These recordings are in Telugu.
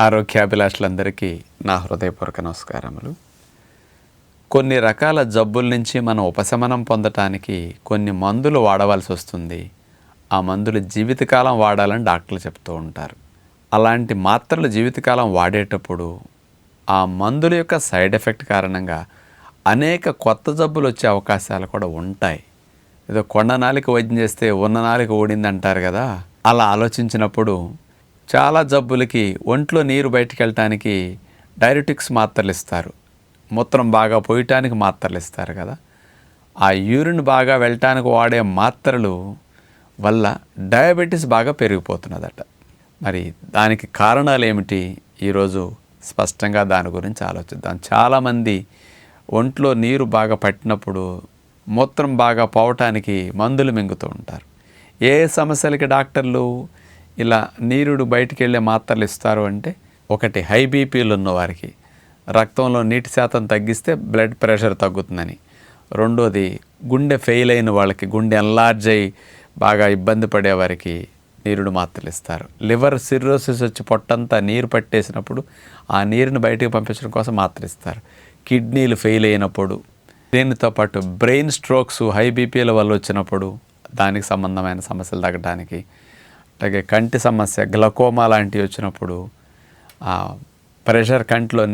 ఆరోగ్యాభిలాషులందరికీ నా హృదయపూర్వక నమస్కారములు. కొన్ని రకాల జబ్బుల నుంచి మనం ఉపశమనం పొందటానికి కొన్ని మందులు వాడవలసి వస్తుంది. ఆ మందులు జీవితకాలం వాడాలని డాక్టర్లు చెప్తూ ఉంటారు. అలాంటి మాత్రలు జీవితకాలం వాడేటప్పుడు ఆ మందుల యొక్క సైడ్ ఎఫెక్ట్ కారణంగా అనేక కొత్త జబ్బులు వచ్చే అవకాశాలు కూడా ఉంటాయి. ఏదో కొండ నాలిక వైద్యం చేస్తే ఉన్న నాలిక ఓడింది అంటారు కదా? అలా ఆలోచించినప్పుడు చాలా జబ్బులకి ఒంట్లో నీరు బయటికి వెళ్ళటానికి డైరెటిక్స్ మాత్రలు ఇస్తారు మూత్రం బాగా పోయటానికి మాత్రలు ఇస్తారు కదా. ఆ యూరిన్ బాగా వెళ్ళటానికి వాడే మాత్రలు వల్ల డయాబెటీస్ బాగా పెరిగిపోతున్నదట. మరి దానికి కారణాలు ఏమిటి ఈరోజు స్పష్టంగా దాని గురించి ఆలోచిద్దాం. చాలామంది ఒంట్లో నీరు బాగా పట్టినప్పుడు మూత్రం బాగా పోవటానికి మందులు మింగుతూ ఉంటారు. ఏ సమస్యలకి డాక్టర్లు ఇలా నీరుడు బయటికి వెళ్ళే మాత్రలు ఇస్తారు అంటే ఒకటి హై బీపీలు ఉన్న వారికి రక్తంలో నీటి శాతం తగ్గిస్తే బ్లడ్ ప్రెషర్ తగ్గుతుందని. రెండోది గుండె ఫెయిల్ అయిన వాళ్ళకి గుండె ఎన్లార్జ్ అయ్యి బాగా ఇబ్బంది పడే వారికి నీరుడు మాత్రలు ఇస్తారు. లివర్ సిర్రోసిస్ వచ్చి పొట్టంతా నీరు పట్టేసినప్పుడు ఆ నీరుని బయటకు పంపించడం కోసం మాత్రలు ఇస్తారు. కిడ్నీలు ఫెయిల్ అయినప్పుడు దీనితో పాటు బ్రెయిన్ స్ట్రోక్స్ హై బీపీల వల్ల వచ్చినప్పుడు దానికి సంబంధమైన సమస్యలు తగ్గడానికి అలాగే కంటి సమస్య గ్లకోమా లాంటివి వచ్చినప్పుడు ప్రెషర్ కంటిలో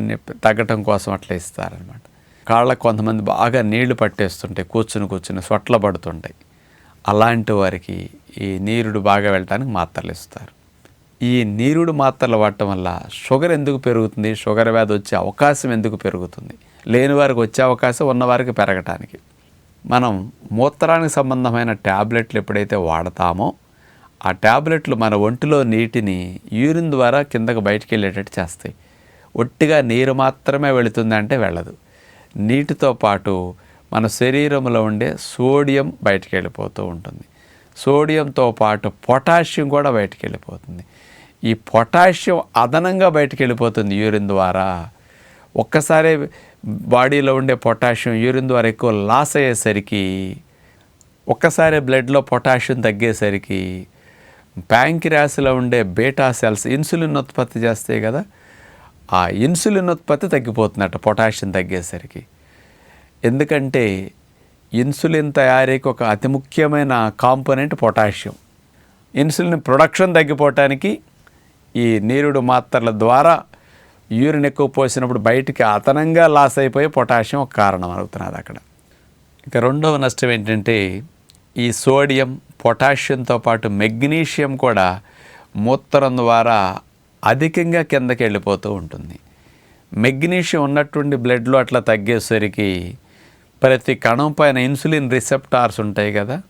తగ్గటం కోసం అట్లా ఇస్తారనమాట కాళ్ళకు కొంతమంది బాగా నీళ్ళు పట్టేస్తుంటాయి కూర్చుని కూర్చుని సొట్ల పడుతుంటాయి. అలాంటి వారికి ఈ నీరుడు బాగా వెళ్ళటానికి మాత్రలు ఇస్తారు. ఈ నీరుడు మాత్రలు వాడటం వల్ల షుగర్ ఎందుకు పెరుగుతుంది? షుగర్ వ్యాధి వచ్చే అవకాశం ఎందుకు పెరుగుతుంది? లేని వారికి వచ్చే అవకాశం ఉన్నవారికి పెరగటానికి. మనం మూత్రానికి సంబంధమైన ట్యాబ్లెట్లు ఎప్పుడైతే వాడతామో ఆ ట్యాబ్లెట్లు మన ఒంటిలో నీటిని యూరిన్ ద్వారా కిందకు బయటికి వెళ్ళేటట్టు చేస్తాయి. ఒట్టిగా నీరు మాత్రమే వెళుతుందంటే వెళ్ళదు. నీటితో పాటు మన శరీరంలో ఉండే సోడియం బయటికి వెళ్ళిపోతూ ఉంటుంది. సోడియంతో పాటు పొటాషియం కూడా బయటికి వెళ్ళిపోతుంది ఈ పొటాషియం అదనంగా బయటికి వెళ్ళిపోతుంది యూరిన్ ద్వారా. ఒక్కసారి బాడీలో ఉండే పొటాషియం యూరిన్ ద్వారా ఎక్కువ లాస్ అయ్యేసరికి ఒక్కసారి బ్లడ్లో పొటాషియం తగ్గేసరికి ప్యాంకిరాస్లో ఉండే బేటా సెల్స్ ఇన్సులిన్ ఉత్పత్తి చేస్తాయి కదా ఆ ఇన్సులిన్ ఉత్పత్తి తగ్గిపోతుందట పొటాషియం తగ్గేసరికి. ఎందుకంటే ఇన్సులిన్ తయారీకి ఒక అతి ముఖ్యమైన కాంపోనెంట్ పొటాషియం. ఇన్సులిన్ ప్రొడక్షన్ తగ్గిపోవటానికి ఈ నీరుడు మాత్రల ద్వారా యూరిన్ ఎక్కువ పోసినప్పుడు బయటికి అతనంగా లాస్ అయిపోయి పొటాషియం ఒక కారణం అవుతున్నది అక్కడ. ఇక రెండవ నష్టం ఏంటంటే ఈ సోడియం పొటాషియంతో పాటు మెగ్నీషియం కూడా మూత్రం ద్వారా అధికంగా కిందకి వెళ్ళిపోతూ ఉంటుంది. మెగ్నీషియం ఉన్నటువంటి బ్లడ్లో అట్లా తగ్గేసరికి ప్రతి కణం పైన ఇన్సులిన్ రిసెప్టార్స్ ఉంటాయి కదా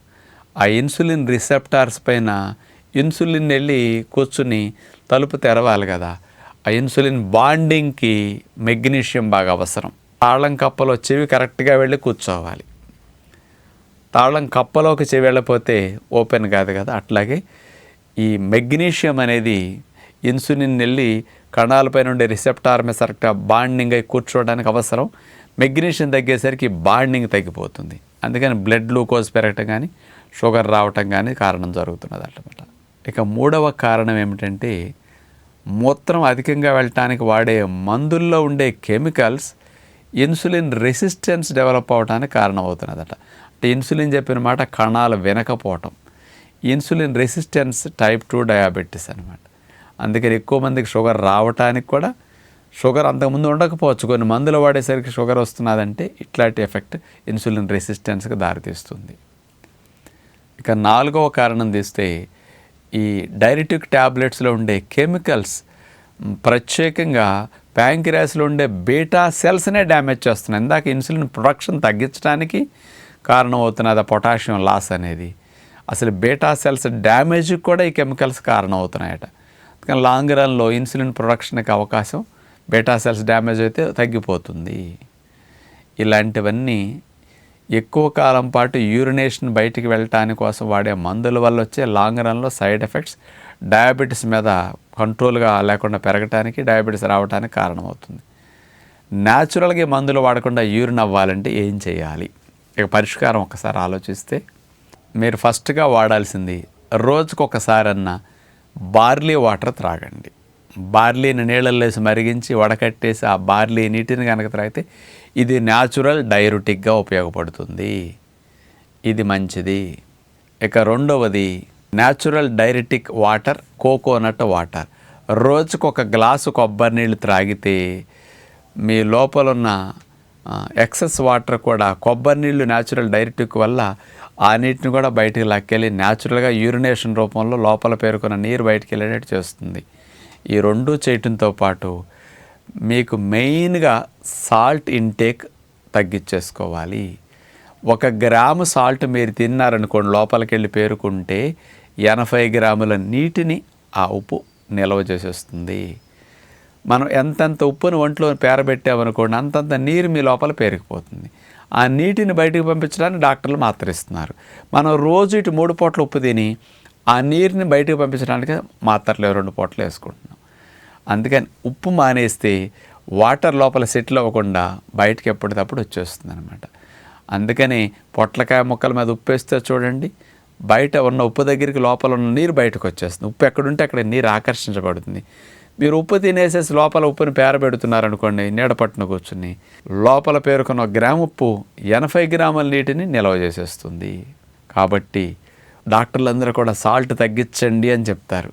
ఆ ఇన్సులిన్ రిసెప్టార్స్ పైన ఇన్సులిన్ వెళ్ళి కూర్చుని తలుపు తెరవాలి కదా ఆ ఇన్సులిన్ బాండింగ్కి మెగ్నీషియం బాగా అవసరం. తాళం కప్పలో చెవి కరెక్ట్గా వెళ్ళి కూర్చోవాలి. తాళం కప్పలోకి చెవెళ్ళపోతే వెళ్ళిపోతే ఓపెన్ కాదు కదా. అట్లాగే ఈ మెగ్నీషియం అనేది ఇన్సులిన్ వెళ్ళి కణాలపై నుండి రిసెప్టార్ మీద కరెక్ట్గా బాండింగ్ అయి కూర్చోవడానికి అవసరం. మెగ్నీషియం తగ్గేసరికి బాండింగ్ తగ్గిపోతుంది. అందుకని బ్లడ్ గ్లూకోజ్ పెరగటం కానీ షుగర్ రావటం కానీ కారణం జరుగుతున్నది అన్నమాట. ఇక మూడవ కారణం ఏమిటంటే మూత్రం అధికంగా వెళ్ళటానికి వాడే మందుల్లో ఉండే కెమికల్స్ ఇన్సులిన్ రెసిస్టెన్స్ డెవలప్ అవడానికి కారణమవుతున్నదట. అంటే ఇన్సులిన్ చెప్పిన మాట కణాలు వినకపోవటం. Insulin resistance type two diabetes అనమాట అందుకని ఎక్కువ మందికి షుగర్ రావటానికి కూడా షుగర్ అంతకుముందు ఉండకపోవచ్చు. కొన్ని మందులు వాడేసరికి షుగర్ వస్తున్నదంటే ఇట్లాంటి ఎఫెక్ట్ ఇన్సులిన్ రెసిస్టెన్స్కి దారితీస్తుంది. ఇక నాలుగవ కారణం తీస్తే ఈ డైరెటిక్ ట్యాబ్లెట్స్లో ఉండే కెమికల్స్ ప్రత్యేకంగా ప్యాంక్రియాస్లో ఉండే బీటా సెల్స్నే డ్యామేజ్ చేస్తున్నాయి. ఇందాక ఇన్సులిన్ ప్రొడక్షన్ తగ్గించడానికి కారణం అవుతున్నది ఆ పొటాషియం లాస్ అనేది. అసలు బీటా సెల్స్ డ్యామేజ్కి కూడా ఈ కెమికల్స్ కారణమవుతున్నాయట. కానీ లాంగ్ రన్లో ఇన్సులిన్ ప్రొడక్షన్కి అవకాశం బీటా సెల్స్ డ్యామేజ్ అయితే తగ్గిపోతుంది. ఇలాంటివన్నీ ఎక్కువ కాలం పాటు యూరినేషన్ బయటికి వెళ్ళటాని కోసం వాడే మందుల వల్ల వచ్చే లాంగ్ రన్లో సైడ్ ఎఫెక్ట్స్ డయాబెటీస్ మీద కంట్రోల్గా లేకుండా పెరగటానికి డయాబెటీస్ రావడానికి కారణమవుతుంది. న్యాచురల్గా మందులు వాడకుండా యూరిన్ అవ్వాలంటే ఏం చేయాలి? ఇక పరిష్కారం ఒకసారి ఆలోచిస్తే మీరు ఫస్ట్గా వాడాల్సింది రోజుకొకసారన్న బార్లీ వాటర్ త్రాగండి. బార్లీని నీళ్ళల్లో వేసి మరిగించి వడకట్టేసి ఆ బార్లీ నీటిని కనుక త్రాగితే ఇది న్యాచురల్ డైరుటిక్గా ఉపయోగపడుతుంది. ఇది మంచిది. ఇక రెండవది natural diuretic water coconut water. రోజుకొక గ్లాసు కొబ్బరి నీళ్ళు త్రాగితే మీ లోపలున్న ఎక్సెస్ వాటర్ కూడా కొబ్బరి నీళ్ళు న్యాచురల్ డైరెక్ట్ వల్ల ఆ నీటిని కూడా బయటికి లాక్కెళ్ళి న్యాచురల్గా యూరినేషన్ రూపంలో లోపల పేరుకున్న నీరు బయటికి వెళ్ళేటట్టు చేస్తుంది. ఈ రెండు చేయటంతో పాటు మీకు మెయిన్గా సాల్ట్ ఇంటేక్ తగ్గించేసుకోవాలి. ఒక గ్రాము సాల్ట్ మీరు తిన్నారనుకోండి లోపలికి వెళ్ళి పేరుకుంటే ఎనభై గ్రాముల నీటిని ఆ ఉప్పు నిల్వ చేసేస్తుంది. మనం ఎంతెంత ఉప్పును ఒంట్లో పేరబెట్టామనుకోండి అంతంత నీరు మీ లోపల పేరుకుపోతుంది. ఆ నీటిని బయటకు పంపించడానికి డాక్టర్లు మాత్ర ఇస్తున్నారు మనం రోజు ఇటు మూడు పూట్ల ఉప్పు తిని ఆ నీరుని బయటకు పంపించడానికి మాత్రలు రెండు పూటలు వేసుకుంటున్నాం. అందుకని ఉప్పు మానేస్తే వాటర్ లోపల సెటిల్ అవ్వకుండా బయటకు ఎప్పటికప్పుడు వచ్చేస్తుంది అనమాట అందుకని పొట్లకాయ ముక్కల మీద ఉప్పు వేస్తే చూడండి బయట ఉన్న ఉప్పు దగ్గరికి లోపల ఉన్న నీరు బయటకు వచ్చేస్తుంది. ఉప్పు ఎక్కడుంటే అక్కడ నీరు ఆకర్షించబడుతుంది. మీరు ఉప్పు తినేసేసి లోపల ఉప్పుని పేరబెడుతున్నారనుకోండి నీడ కూర్చుని లోపల పేరుకున్న ఒక గ్రాము ఉప్పు ఎనభై గ్రాముల నీటిని నిల్వ చేసేస్తుంది. కాబట్టి డాక్టర్లందరూ కూడా సాల్ట్ తగ్గించండి అని చెప్తారు.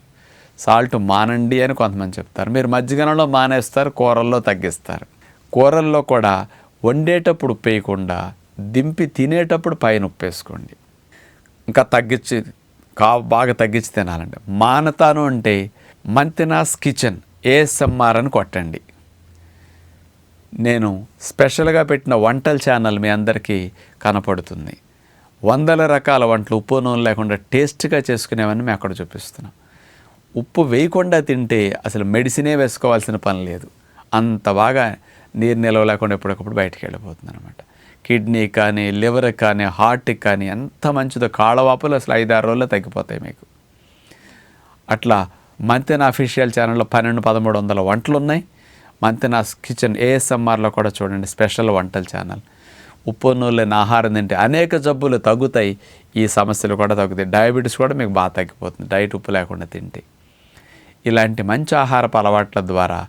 సాల్ట్ మానండి అని కొంతమంది చెప్తారు. మీరు మజ్జిగనంలో మానేస్తారు కూరల్లో తగ్గిస్తారు. కూరల్లో కూడా వండేటప్పుడు ఉప్పు వేయకుండా దింపి తినేటప్పుడు పైన ఉప్పేసుకోండి. ఇంకా తగ్గించి కా బాగా తగ్గించి తినాలండి. మానతాను అంటే మంతెనాస్ కిచెన్ ఏఎస్ఎంఆర్ అని కొట్టండి. నేను స్పెషల్గా పెట్టిన వంటల ఛానల్ మీ అందరికీ కనపడుతుంది. వందల రకాల వంటలు ఉప్పు నూనె లేకుండా టేస్ట్గా చేసుకునేవన్నీ మేము అక్కడ చూపిస్తున్నాం. ఉప్పు వేయకుండా తింటే అసలు మెడిసినే వేసుకోవాల్సిన పని లేదు. అంత బాగా నీరు నిలవ లేకుండా ఎప్పటికప్పుడు బయటికి వెళ్ళిపోతుంది అనమాట కిడ్నీ కానీ లివర్ కానీ హార్ట్కి కానీ ఎంత మంచిదో కాళ్ళవాపులు అసలు ఐదారు రోజుల్లో తగ్గిపోతాయి మీకు. అట్లా మంతెన అఫీషియల్ ఛానల్లో పన్నెండు పదమూడు వందల వంటలు ఉన్నాయి మంతెన కిచెన్ ఏఎస్ఎంఆర్లో కూడా చూడండి స్పెషల్ వంటల ఛానల్. ఉప్పు నూనె ఆహారం తింటే అనేక జబ్బులు తగ్గుతాయి. ఈ సమస్యలు కూడా తగ్గుతాయి. డయాబెటీస్ కూడా మీకు బాగా తగ్గిపోతుంది. డైట్ ఉప్పు లేకుండా తింటే. ఇలాంటి మంచి ఆహారపు అలవాట్ల ద్వారా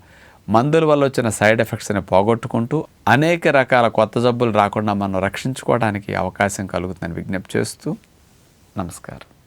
మందుల వల్ల వచ్చిన సైడ్ ఎఫెక్ట్స్ని పోగొట్టుకుంటూ అనేక రకాల కొత్త జబ్బులు రాకుండా మనం రక్షించుకోవడానికి అవకాశం కలుగుతుందని విజ్ఞప్తి చేస్తూ నమస్కారం.